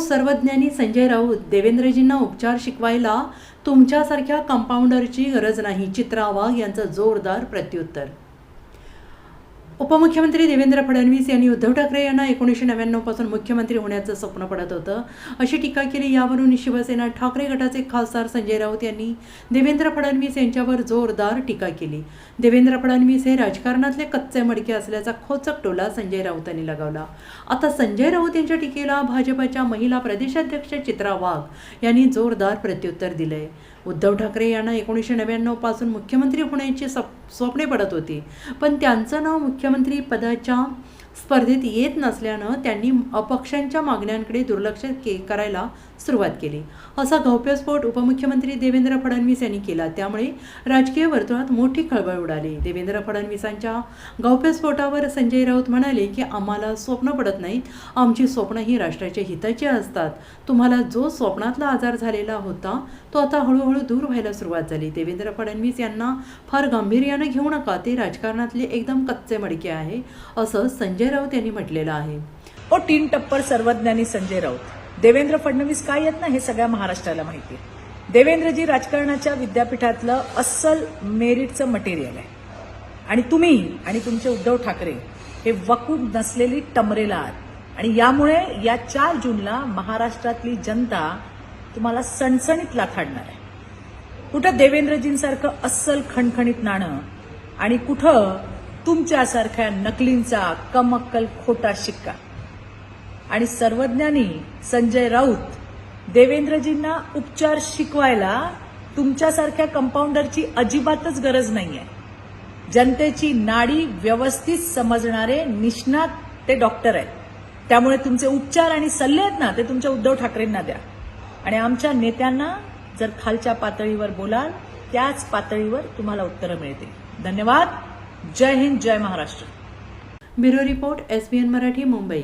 सर्वज्ञानी संजय राऊत देवेंद्रजींना उपचार शिकवायला तुमच्यासारख्या कंपाऊंडरची गरज नाही चित्रा वाघ यांचं जोरदार प्रत्युत्तर. उपमुख्यमंत्री देवेंद्र फडणवीस यांनी उद्धव ठाकरे यांना एकोणीसशे नव्याण्णवपासून मुख्यमंत्री होण्याचं स्वप्न पडत होतं. अशी टीका केली यावरून शिवसेना ठाकरे गटाचे खासदार संजय राऊत यांनी देवेंद्र फडणवीस यांच्यावर जोरदार टीका केली. देवेंद्र फडणवीस हे राजकारणातले कच्चे मडके असल्याचा खोचक टोला संजय राऊतांनी लगावला. आता संजय राऊत यांच्या टीकेला भाजपच्या महिला प्रदेशाध्यक्ष चित्रा वाघ यांनी जोरदार प्रत्युत्तर दिलंय. उद्धव ठाकरे यांना एकोणीसशे नव्याण्णवपासून मुख्यमंत्री होण्याची सप स्वप्ने पडत होती. पण त्यांचं नाव मुख्यमंत्री पदाच्या स्पर्धेत येत नसल्यानं त्यांनी अपक्षांच्या मागण्यांकडे दुर्लक्ष के करायला सुरुवात केली. असा गौप्यस्फोट उपमुख्यमंत्री देवेंद्र फडणवीस यांनी केला. त्यामुळे राजकीय वर्तुळात मोठी खळबळ उडाली. देवेंद्र फडणवीसांच्या गौप्यस्फोटावर संजय राऊत म्हणाले की आम्हाला स्वप्न पडत नाहीत. आमची स्वप्न ही राष्ट्राच्या हिताची असतात. तुम्हाला जो स्वप्नातला आजार झालेला होता तो आता हळूहळू दूर व्हायला सुरुवात झाली. देवेंद्र फडणवीस यांना फार गांभीर्यानं घेऊ नका. ते राजकारणातले एकदम कच्चे मडके आहे असं संजय राऊत यांनी म्हटलेलं आहे. ओ तीन टप्पर सर्वज्ञानी संजय राऊत. देवेंद्र फडणवीस काय येत ना हे सगळ्या महाराष्ट्राला माहिती आहे. देवेंद्रजी राजकारणाच्या विद्यापीठातलं अस्सल मेरिटचं मटेरियल आहे. आणि तुम्ही आणि तुमचे उद्धव ठाकरे हे वकूब नसलेली टमरेला आहात आणि यामुळे या चार जूनला महाराष्ट्रातली जनता तुम्हाला सणसणीत लाथाडणार आहे. कुठं देवेंद्रजींसारखं अस्सल खणखणीत नाणं आणि कुठं तुमच्यासारख्या नकलींचा कमक्कल खोटा शिक्का. आणि सर्वज्ञानी संजय राऊत देवेंद्रजींना उपचार शिकवायला तुमच्यासारख्या कंपाऊंडरची अजिबातच गरज नाहीये. जनतेची नाडी व्यवस्थित समजणारे निष्णात ते डॉक्टर आहेत. त्यामुळे तुमचे उपचार आणि सल्ले आहेत ना ते तुमच्या उद्धव ठाकरेंना द्या. आणि आमच्या नेत्यांना जर खालच्या पातळीवर बोलाल त्याच पातळीवर तुम्हाला उत्तरं मिळतील. धन्यवाद. जय हिंद जय Maharashtra. Bureau report S Marathi Mumbai.